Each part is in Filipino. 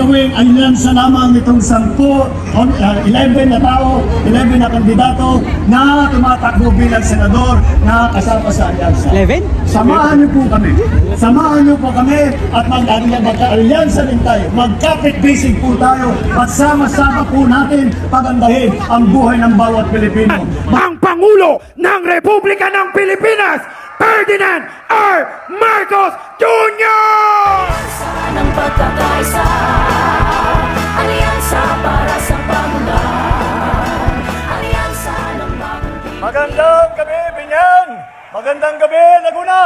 gawing alyansa lamang itong 10, on- uh, 11 na tao, 11 na kandidato na tumatakbo bilang senador na kasama sa alyansa. 11? Samahan niyo po kami. Samahan niyo po kami at mag-alyansa magka din tayo. Magkapit-bisig po tayo at sama-sama po natin pagandahin ang buhay ng bawat Pilipino. ang Pangulo ng Republika ng Pilipinas, Ferdinand R. Marcos Jr. ng pagkakaisa Alyansa para sa pamulan Alyansa ng bagong Pilipinas Magandang gabi, Binyan! Magandang gabi, Laguna!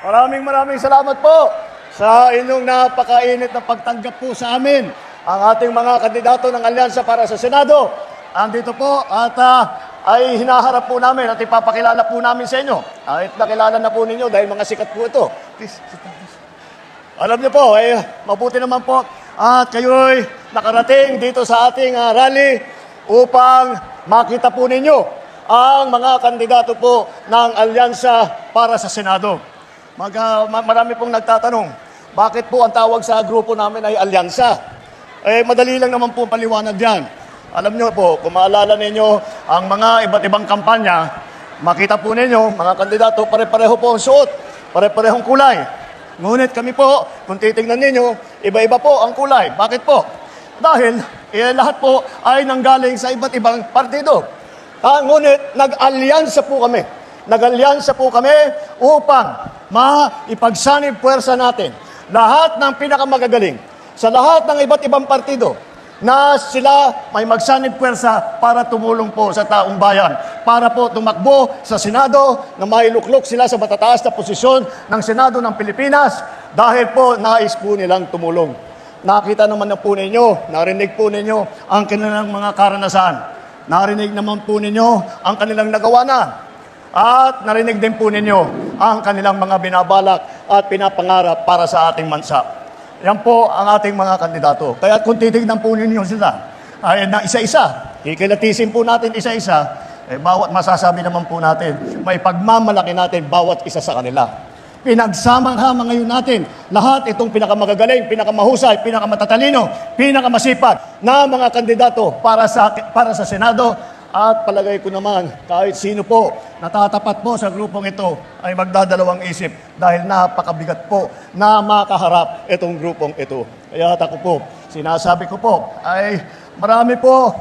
Maraming maraming salamat po sa inyong napakainit na pagtanggap po sa amin ang ating mga kandidato ng Alyansa para sa Senado. Andito po at ah, ay hinaharap po namin at ipapakilala po namin sa inyo. At nakilala na po ninyo dahil mga sikat po ito. Alam niyo po, eh, mabuti naman po at kayo'y nakarating dito sa ating ah, rally upang makita po ninyo ang mga kandidato po ng Alyansa para sa Senado. Mag, ma- marami pong nagtatanong, bakit po ang tawag sa grupo namin ay Alyansa? Eh, madali lang naman po paliwanag diyan. Alam niyo po, kung maalala ninyo ang mga iba't ibang kampanya, makita po ninyo, mga kandidato, pare-pareho po ang suot, pare-parehong kulay. Ngunit kami po, kung titingnan ninyo, iba-iba po ang kulay. Bakit po? Dahil eh, lahat po ay nanggaling sa iba't ibang partido. Ah, ngunit nag-alyansa po kami. Nag-alyansa po kami upang maipagsanib puwersa natin lahat ng pinakamagagaling sa lahat ng iba't ibang partido na sila may magsanib puwersa para tumulong po sa taong bayan, para po tumakbo sa Senado na mailuklok sila sa matataas na posisyon ng Senado ng Pilipinas dahil po nais po nilang tumulong. Nakita naman na po ninyo, narinig po ninyo ang kanilang mga karanasan. Narinig naman po ninyo ang kanilang nagawa na. At narinig din po ninyo ang kanilang mga binabalak at pinapangarap para sa ating bansa. Yan po ang ating mga kandidato. Kaya kung titignan po ninyo sila, ay na isa-isa, kikilatisin po natin isa-isa, eh, bawat masasabi naman po natin, may pagmamalaki natin bawat isa sa kanila. Pinagsama-hama ngayon natin lahat itong pinakamagagaling, pinakamahusay, pinakamatatalino, pinakamasipag na mga kandidato para sa para sa Senado at palagay ko naman kahit sino po natatapat po sa grupong ito ay magdadalawang isip dahil napakabigat po na makaharap itong grupong ito. Kaya ako po, sinasabi ko po ay marami po,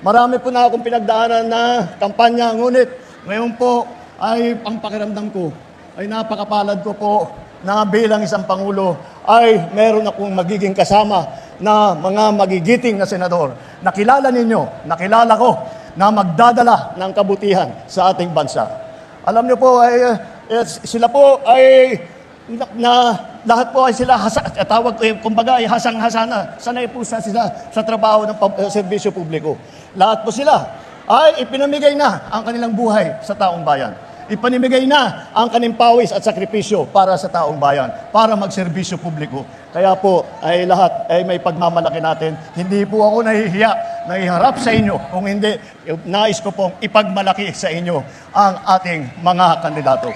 marami po na akong pinagdaanan na kampanya ngunit ngayon po ay ang pakiramdam ko ay napakapalad ko po na bilang isang Pangulo ay meron akong magiging kasama na mga magigiting na senador. Nakilala ninyo, nakilala ko na magdadala ng kabutihan sa ating bansa. Alam niyo po, ay, eh, sila po ay na, na lahat po ay sila hasa, eh, tawag eh, kumbaga ay hasang-hasana. Sanay po sa sila sa trabaho ng eh, serbisyo publiko. Lahat po sila ay ipinamigay na ang kanilang buhay sa taong bayan. Ipanimigay na ang kanilang pawis at sakripisyo para sa taong bayan, para magserbisyo publiko. Kaya po ay lahat ay may pagmamalaki natin. Hindi po ako nahihiya, nahiharap sa inyo. Kung hindi, nais ko pong ipagmalaki sa inyo ang ating mga kandidato.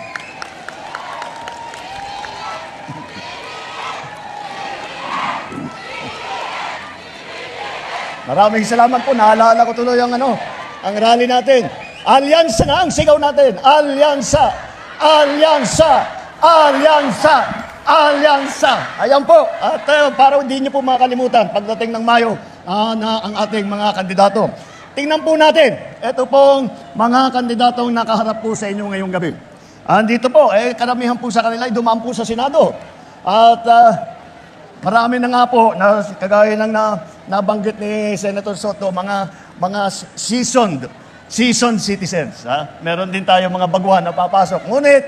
Maraming salamat po. Naalala ko tuloy ang ano, ang rally natin. Alyansa na ang sigaw natin. Alyansa! Alyansa! Alyansa! Alyansa! Ayan po. At uh, para hindi niyo po makalimutan, pagdating ng Mayo, ah, na ang ating mga kandidato. Tingnan po natin. Ito pong mga kandidatong nakaharap po sa inyo ngayong gabi. Andito po, eh, karamihan po sa kanila ay dumaan po sa Senado. At ah, Marami na nga po, na, kagaya ng na, nabanggit ni Senator Soto, mga, mga seasoned, seasoned citizens. Ha? Meron din tayo mga baguhan na papasok. Ngunit,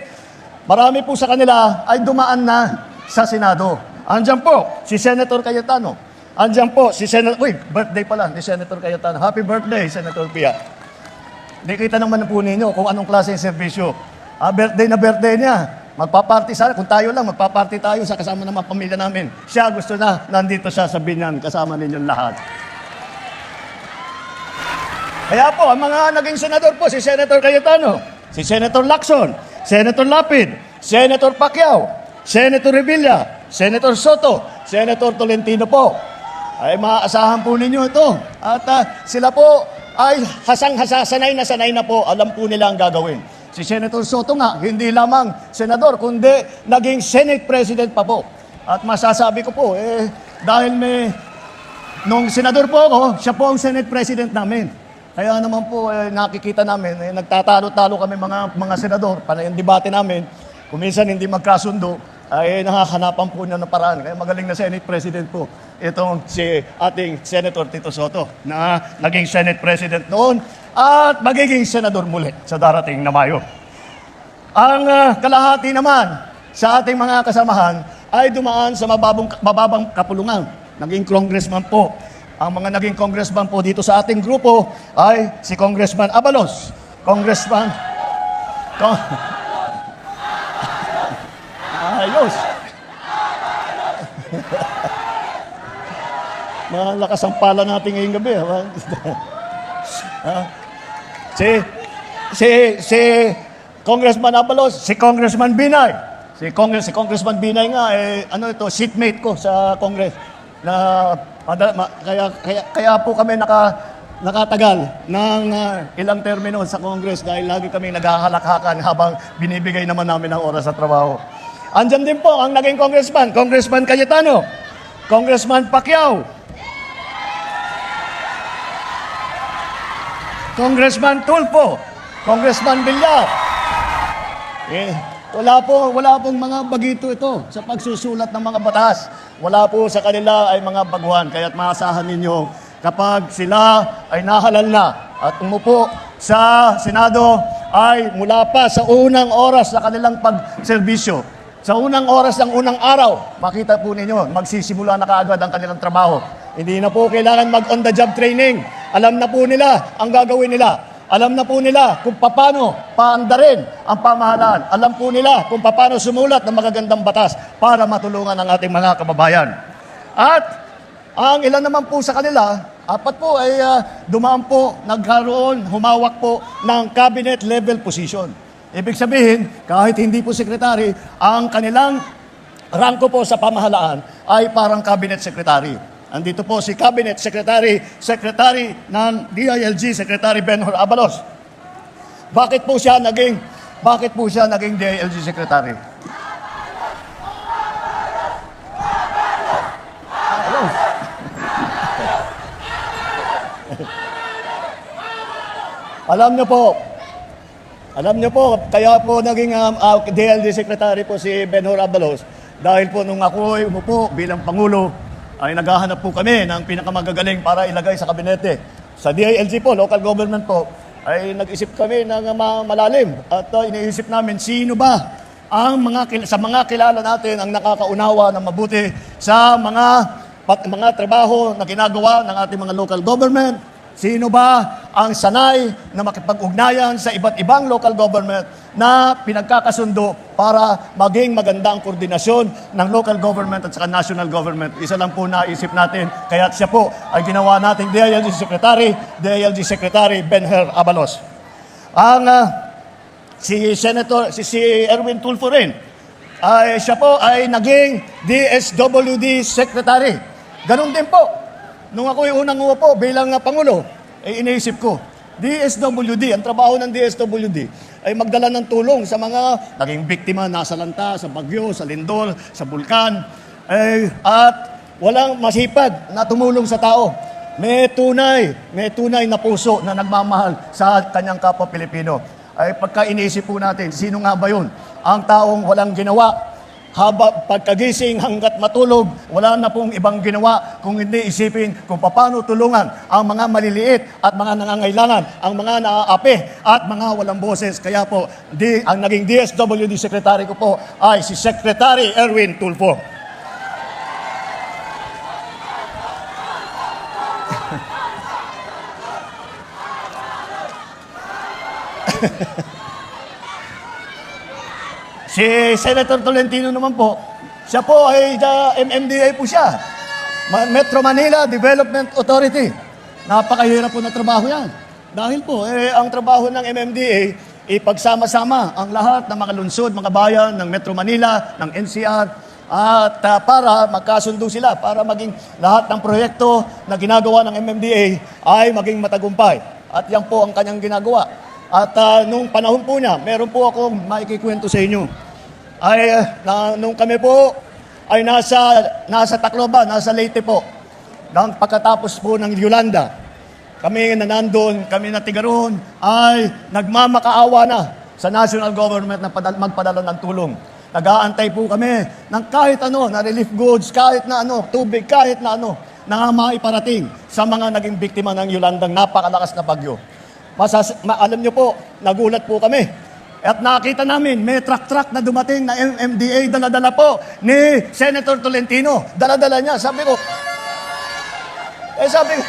marami po sa kanila ay dumaan na sa Senado. Andiyan po, si Senator Cayetano. Andiyan po, si Senator, uy, birthday pala ni Senator Cayetano. Happy birthday, Senator Pia. Nakita naman po ninyo kung anong klase ng serbisyo. Ah, birthday na birthday niya. Magpaparty sana. Kung tayo lang, magpaparty tayo sa kasama ng mga pamilya namin. Siya gusto na, nandito siya sa binyan, kasama ninyong lahat. Kaya po, ang mga naging senador po, si Senator Cayetano, si Senator Lacson, Senator Lapid, Senator Pacquiao, Senator Revilla, Senator Soto, Senator Tolentino po. Ay maaasahan po ninyo ito. At ah, sila po ay hasang-hasa, sanay na sanay na po, alam po nila ang gagawin. Si Senator Soto nga, hindi lamang senador, kundi naging Senate President pa po. At masasabi ko po, eh, dahil may Nung senador po ako, siya po ang Senate President namin. Kaya naman po, eh, nakikita namin, eh, nagtatalo-talo kami mga, mga senador, para yung debate namin, kung minsan hindi magkasundo, ay nakahanapan po niya ng paraan. Kaya magaling na Senate President po itong si ating Senator Tito Soto na naging Senate President noon at magiging senador muli sa darating na Mayo. Ang ah, kalahati naman sa ating mga kasamahan ay dumaan sa mababang, mababang kapulungan. Naging congressman po. Ang mga naging congressman po dito sa ating grupo ay si Congressman Abalos, Congressman... Con- Ayos! Malakas ang pala natin ngayong gabi. ha? Si, si, si Congressman Abalos, si Congressman Binay. Si, Congress, si Congressman Binay nga, eh, ano ito, seatmate ko sa Congress. Na, pada- ma- kaya, kaya, kaya po kami naka, nakatagal ng ah, ilang termino sa Congress dahil lagi kami naghahalakhakan habang binibigay naman namin ang oras sa trabaho. Andyan din po ang naging congressman, Congressman Cayetano, Congressman Pacquiao, Congressman Tulfo, Congressman Villar. Eh, wala po, wala pong mga bagito ito sa pagsusulat ng mga batas. Wala po sa kanila ay mga baguhan. Kaya't maasahan ninyo kapag sila ay nahalal na at umupo sa Senado ay mula pa sa unang oras sa kanilang pagserbisyo. Sa unang oras ng unang araw, makita po ninyo, magsisimula na kaagad ang kanilang trabaho. Hindi na po kailangan mag-on-the-job training. Alam na po nila ang gagawin nila. Alam na po nila kung paano paandarin ang pamahalaan. Alam po nila kung paano sumulat ng magagandang batas para matulungan ang ating mga kababayan. At ang ilan naman po sa kanila, apat po ay ah, dumaan po, nagkaroon, humawak po ng cabinet level position. Ibig sabihin, kahit hindi po sekretary, ang kanilang rangko po sa pamahalaan ay parang cabinet secretary. Andito po si cabinet secretary, secretary ng DILG, Secretary Benhur Abalos. Bakit po siya naging bakit po siya naging DILG secretary? Alam niyo po, alam niyo po, kaya po naging um, uh, DLG Secretary po si Benhur Abalos dahil po nung ako ay umupo bilang Pangulo, ay naghahanap po kami ng pinakamagagaling para ilagay sa kabinete. Sa DILG po, local government po, ay nag-isip kami ng ma- malalim at uh, iniisip namin sino ba ang mga sa mga kilala natin ang nakakaunawa ng mabuti sa mga pat, mga trabaho na ginagawa ng ating mga local government Sino ba ang sanay na makipag-ugnayan sa iba't ibang local government na pinagkakasundo para maging maganda ang koordinasyon ng local government at saka national government? Isa lang po naisip natin, kaya siya po ay ginawa nating DILG Secretary, DILG Secretary Benher Abalos. Ang ah, si Senator, si, si Erwin Tulfo rin, ay siya po ay naging DSWD Secretary. Ganon din po. Nung ako yung unang umupo bilang uh, Pangulo, ay iniisip ko, DSWD, ang trabaho ng DSWD ay magdala ng tulong sa mga naging biktima nasa lanta, sa bagyo, sa lindol, sa bulkan, eh, at walang masipag na tumulong sa tao. May tunay, may tunay na puso na nagmamahal sa kanyang kapwa Pilipino. Ay pagka iniisip po natin, sino nga ba yun? Ang taong walang ginawa, haba pagkagising hanggat matulog, wala na pong ibang ginawa kung hindi isipin kung paano tulungan ang mga maliliit at mga nangangailangan, ang mga naaapi at mga walang boses. Kaya po, di, ang naging DSWD Secretary ko po ay si Secretary Erwin Tulfo. Si Senator Tolentino naman po, siya po ay uh, MMDA po siya. Metro Manila Development Authority. Napakahirap po na trabaho yan. Dahil po, eh, ang trabaho ng MMDA, ipagsama-sama ang lahat ng mga lungsod, mga bayan ng Metro Manila, ng NCR, at ah, para magkasundo sila, para maging lahat ng proyekto na ginagawa ng MMDA ay maging matagumpay. At yan po ang kanyang ginagawa. At ah, nung panahon po niya, meron po akong maikikwento sa inyo. Ay, ah, na, nung kami po ay nasa, nasa Tacloban, nasa Leyte po, nang pagkatapos po ng Yolanda, kami na nandun, kami na tiga roon, ay nagmamakaawa na sa national government na padal- magpadala ng tulong. Nag-aantay po kami ng kahit ano, na relief goods, kahit na ano, tubig, kahit na ano, na maiparating sa mga naging biktima ng Yolandang napakalakas na bagyo. Masas, ma- alam nyo po, nagulat po kami. At nakita namin, may truck-truck na dumating na MMDA, dala-dala po ni Senator Tolentino. Dala-dala niya. Sabi ko, eh sabi ko,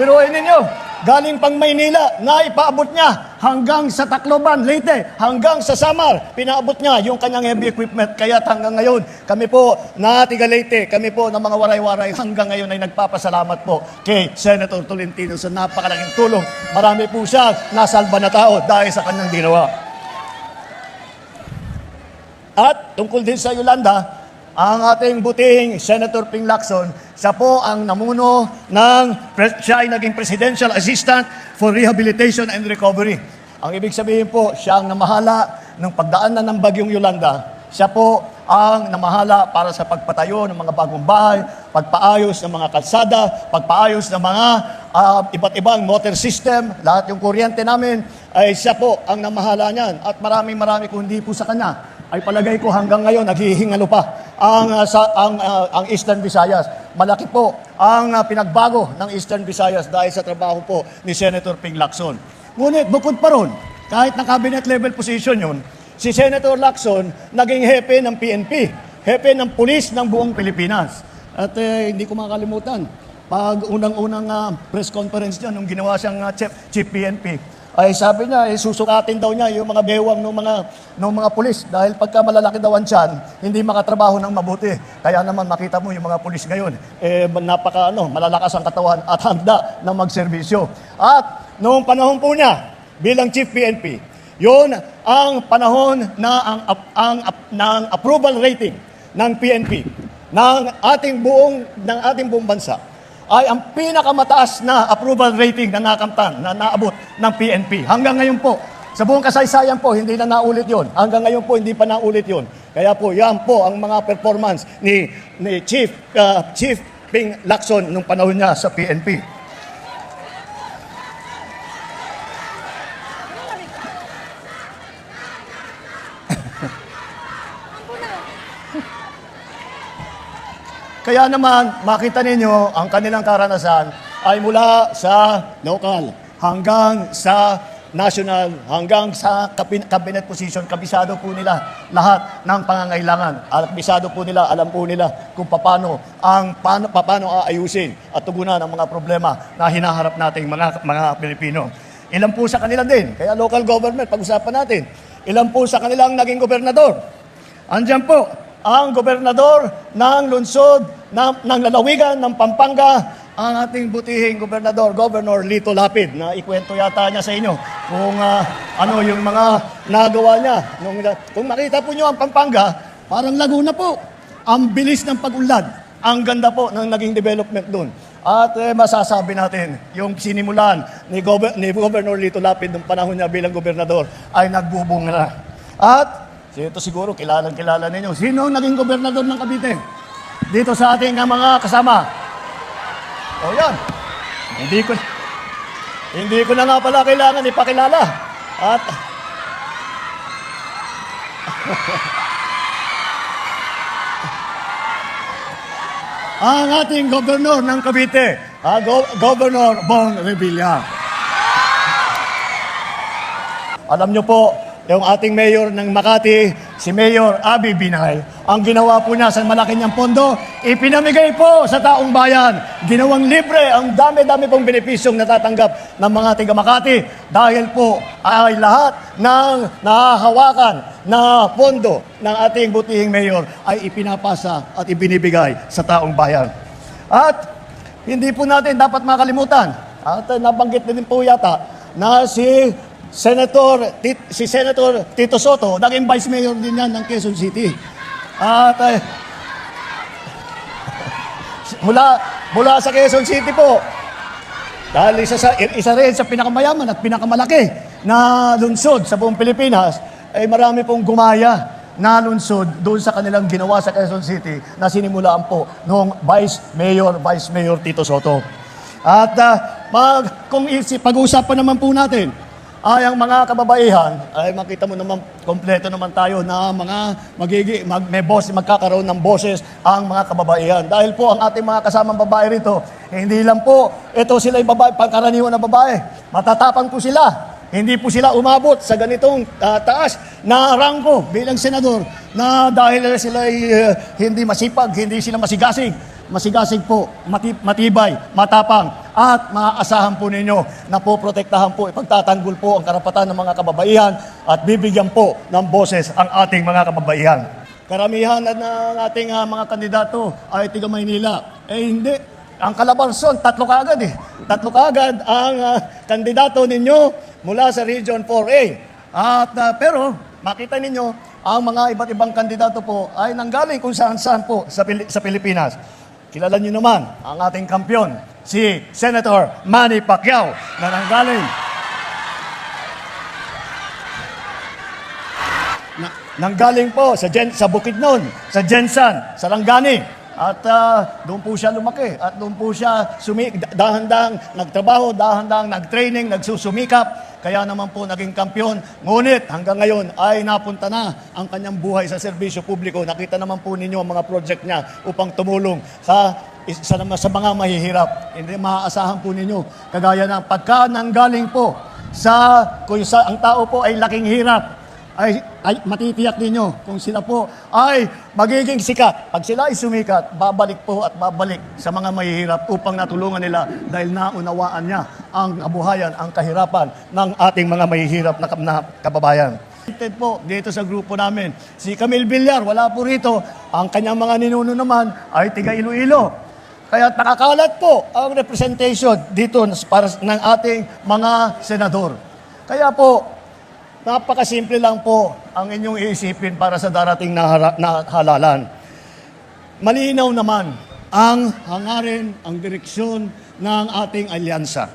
biruin ninyo, galing pang Maynila, na ipaabot niya hanggang sa Tacloban, Leyte, hanggang sa Samar. Pinaabot niya yung kanyang heavy equipment. Kaya hanggang ngayon, kami po na tiga Leyte, kami po ng mga waray-waray hanggang ngayon ay nagpapasalamat po kay Senator Tolentino sa napakalaking tulong. Marami po siya nasalba na tao dahil sa kanyang ginawa. At tungkol din sa Yolanda, ang ating butihing Senator Ping Lacson, siya po ang namuno ng, siya ay naging Presidential Assistant for Rehabilitation and Recovery. Ang ibig sabihin po, siya ang namahala ng pagdaanan ng bagyong Yolanda. Siya po ang namahala para sa pagpatayo ng mga bagong bahay, pagpaayos ng mga kalsada, pagpaayos ng mga ah, iba't ibang motor system, lahat yung kuryente namin, ay siya po ang namahala niyan. At maraming marami kung hindi po sa kanya, ay palagay ko hanggang ngayon naghihingalo pa ang ah, sa ang ah, ang Eastern Visayas. Malaki po ang ah, pinagbago ng Eastern Visayas dahil sa trabaho po ni Senator Ping Lacson. Ngunit bukod pa ron, kahit na cabinet level position yun, si Senator Lacson naging hepe ng PNP, hepe ng pulis ng buong Pilipinas. At eh, hindi ko makakalimutan, pag unang-unang ah, press conference niya nung ginawa siyang ah, chief, chief PNP, ay sabi niya, eh, susukatin daw niya yung mga bewang ng mga, ng mga pulis dahil pagka malalaki daw ang tiyan, hindi makatrabaho ng mabuti. Kaya naman makita mo yung mga pulis ngayon, eh, napaka ano, malalakas ang katawan at handa na magserbisyo. At noong panahon po niya, bilang Chief PNP, yun ang panahon na ang, ang, ng approval rating ng PNP ng ating buong ng ating buong bansa ay ang pinakamataas na approval rating na nakamtan, na naabot ng PNP. Hanggang ngayon po, sa buong kasaysayan po, hindi na naulit yon. Hanggang ngayon po, hindi pa naulit yon. Kaya po, yan po ang mga performance ni, ni Chief, uh, Chief Ping Lacson nung panahon niya sa PNP. Kaya naman, makita ninyo, ang kanilang karanasan ay mula sa local hanggang sa national, hanggang sa cabinet position. Kabisado po nila lahat ng pangangailangan. Kabisado po nila, alam po nila kung paano ang paano, paano aayusin at tugunan ang mga problema na hinaharap nating mga, mga Pilipino. Ilan po sa kanila din, kaya local government, pag-usapan natin. Ilan po sa kanilang naging gobernador. Andyan po, ang gobernador ng lungsod ng, ng lalawigan ng Pampanga, ang ating butihing gobernador, Governor Lito Lapid, na ikwento yata niya sa inyo kung ah, ano yung mga nagawa niya. Nung, kung makita po niyo ang Pampanga, parang Laguna po. Ang bilis ng pag-unlad. Ang ganda po ng naging development doon. At eh, masasabi natin, yung sinimulan ni, Gober- ni Governor Lito Lapid nung panahon niya bilang gobernador ay nagbubunga na. At ito siguro kilalang kilala ninyo. Sino naging gobernador ng Cavite? Dito sa ating mga kasama. O yan. Hindi ko hindi ko na nga pala kailangan ipakilala. At ang ating gobernador ng Cavite, ah, Go- Governor Bong Revilla. Alam nyo po, yung ating mayor ng Makati, si Mayor Abi Binay, ang ginawa po niya sa malaki niyang pondo, ipinamigay po sa taong bayan. Ginawang libre ang dami-dami pong benepisyong natatanggap ng mga tiga Makati dahil po ay lahat ng nahahawakan na pondo ng ating butihing mayor ay ipinapasa at ibinibigay sa taong bayan. At hindi po natin dapat makalimutan, at nabanggit na din po yata, na si Senator, Tit- si Senator Tito Soto, naging Vice Mayor din yan ng Quezon City. At uh, mula, mula sa Quezon City po. Dahil isa, sa, isa rin sa pinakamayaman at pinakamalaki na lungsod sa buong Pilipinas, ay marami pong gumaya na lungsod doon sa kanilang ginawa sa Quezon City na sinimulaan po noong Vice Mayor, Vice Mayor Tito Soto. At ah, mag, kung pag-uusapan naman po natin, ay ang mga kababaihan, ay makita mo naman, kompleto naman tayo na mga magigi, mag, may boss, magkakaroon ng boses ang mga kababaihan. Dahil po ang ating mga kasamang babae rito, eh, hindi lang po, ito sila yung babae, pangkaraniwan na babae. Matatapang po sila. Hindi po sila umabot sa ganitong ah, taas na rangko bilang senador na dahil sila eh, hindi masipag, hindi sila masigasig. Masigasig po, mati- matibay, matapang, at maaasahan po ninyo na po protektahan po, ipagtatanggol po ang karapatan ng mga kababaihan at bibigyan po ng boses ang ating mga kababaihan. Karamihan ng ating ah, mga kandidato ay tiga Maynila. Eh hindi, ang Calabarzon, tatlo kaagad eh. Tatlo kaagad ang ah, kandidato ninyo mula sa Region 4A. At ah, pero makita ninyo, ang mga iba't ibang kandidato po ay nanggaling kung saan-saan po sa, Pili- sa Pilipinas. Kilala niyo naman ang ating kampyon, si Senator Manny Pacquiao na nanggaling na, nanggaling po sa, Gen, sa Bukidnon, sa Jensan, sa Langani. At ah, doon po siya lumaki. At doon po siya sumi, dahan-dahang nagtrabaho, dahan-dahang nagtraining, nagsusumikap. Kaya naman po naging kampyon. Ngunit hanggang ngayon ay napunta na ang kanyang buhay sa serbisyo publiko. Nakita naman po ninyo ang mga project niya upang tumulong sa sa, sa mga mahihirap. Hindi maaasahan po ninyo. Kagaya ng pagka nanggaling po sa kung sa, ang tao po ay laking hirap ay, ay matitiyak ninyo kung sila po ay magiging sikat. Pag sila ay sumikat, babalik po at babalik sa mga mahihirap upang natulungan nila dahil naunawaan niya ang kabuhayan, ang kahirapan ng ating mga mahihirap na, na kababayan. Connected po dito sa grupo namin. Si Camille Villar, wala po rito. Ang kanyang mga ninuno naman ay tiga Iloilo. Kaya nakakalat po ang representation dito para ng ating mga senador. Kaya po, Napakasimple lang po ang inyong iisipin para sa darating na, na halalan. Malinaw naman ang hangarin, ang direksyon ng ating alyansa.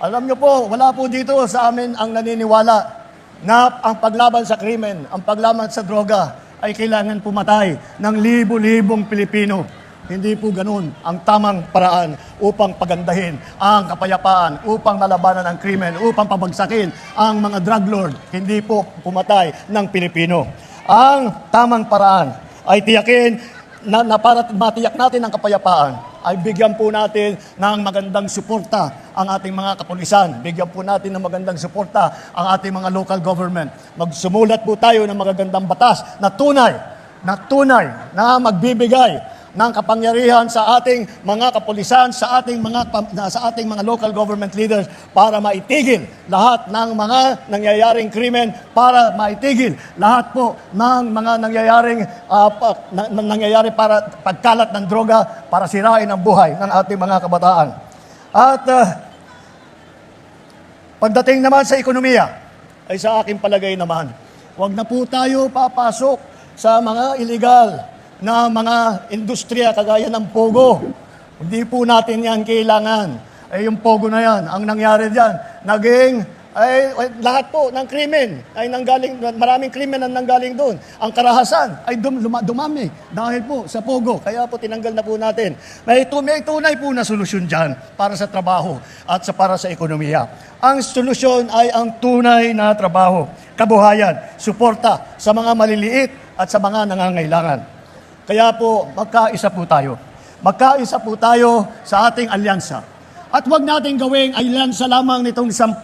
Alam niyo po, wala po dito sa amin ang naniniwala na ang paglaban sa krimen, ang paglaban sa droga ay kailangan pumatay ng libo-libong Pilipino. Hindi po ganun ang tamang paraan upang pagandahin ang kapayapaan, upang malabanan ang krimen, upang pabagsakin ang mga drug lord. Hindi po pumatay ng Pilipino. Ang tamang paraan ay tiyakin na, na para matiyak natin ang kapayapaan, ay bigyan po natin ng magandang suporta ang ating mga kapulisan. Bigyan po natin ng magandang suporta ang ating mga local government. Magsumulat po tayo ng magagandang batas na tunay, na tunay, na magbibigay ng kapangyarihan sa ating mga kapulisan, sa ating mga sa ating mga local government leaders para maitigil lahat ng mga nangyayaring krimen, para maitigil lahat po ng mga nangyayaring na- nangyayari para pagkalat ng droga para sirain ang buhay ng ating mga kabataan. At ah, Pagdating naman sa ekonomiya, ay sa aking palagay naman, huwag na po tayo papasok sa mga illegal na mga industriya kagaya ng Pogo. Hindi po natin yan kailangan. Eh, yung Pogo na yan, ang nangyari dyan, naging ay, ay, lahat po ng krimen ay nanggaling, maraming krimen ang nanggaling doon. Ang karahasan ay dum, luma, dumami dahil po sa Pogo. Kaya po tinanggal na po natin. May, tu, may tunay po na solusyon dyan para sa trabaho at sa para sa ekonomiya. Ang solusyon ay ang tunay na trabaho, kabuhayan, suporta sa mga maliliit at sa mga nangangailangan. Kaya po, magkaisa po tayo. Magkaisa po tayo sa ating alyansa. At huwag natin gawing alyansa lamang nitong 10,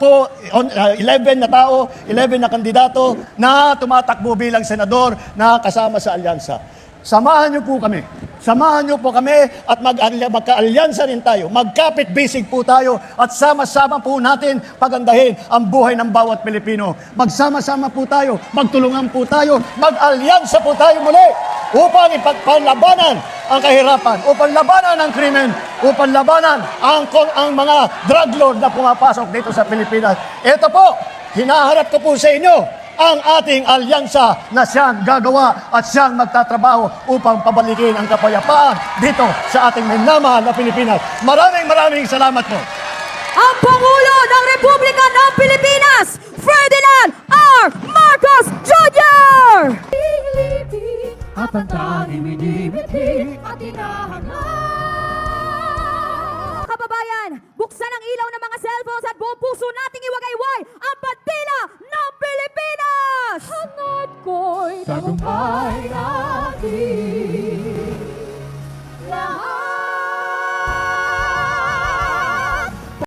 on- uh, 11 na tao, 11 na kandidato na tumatakbo bilang senador na kasama sa alyansa. Samahan niyo po kami. Samahan niyo po kami at mag magka-alyansa rin tayo. Magkapit bisig po tayo at sama-sama po natin pagandahin ang buhay ng bawat Pilipino. Magsama-sama po tayo, magtulungan po tayo, mag-alyansa po tayo muli upang ipagpalabanan ang kahirapan, upang labanan ang krimen, upang labanan ang, ang mga drug lord na pumapasok dito sa Pilipinas. Ito po, hinaharap ko po sa inyo ang ating alyansa na siyang gagawa at siyang magtatrabaho upang pabalikin ang kapayapaan dito sa ating minamahal na Pilipinas. Maraming maraming salamat po. ang Pangulo ng Republika ng Pilipinas, Ferdinand R. Marcos Jr. At ang tanging minimiti at hinahanap kababayan, buksan ang ilaw ng mga cellphones at buong puso nating iwagayway ang bandila ng Pilipinas! Hanad ko'y tagumpay natin lahat.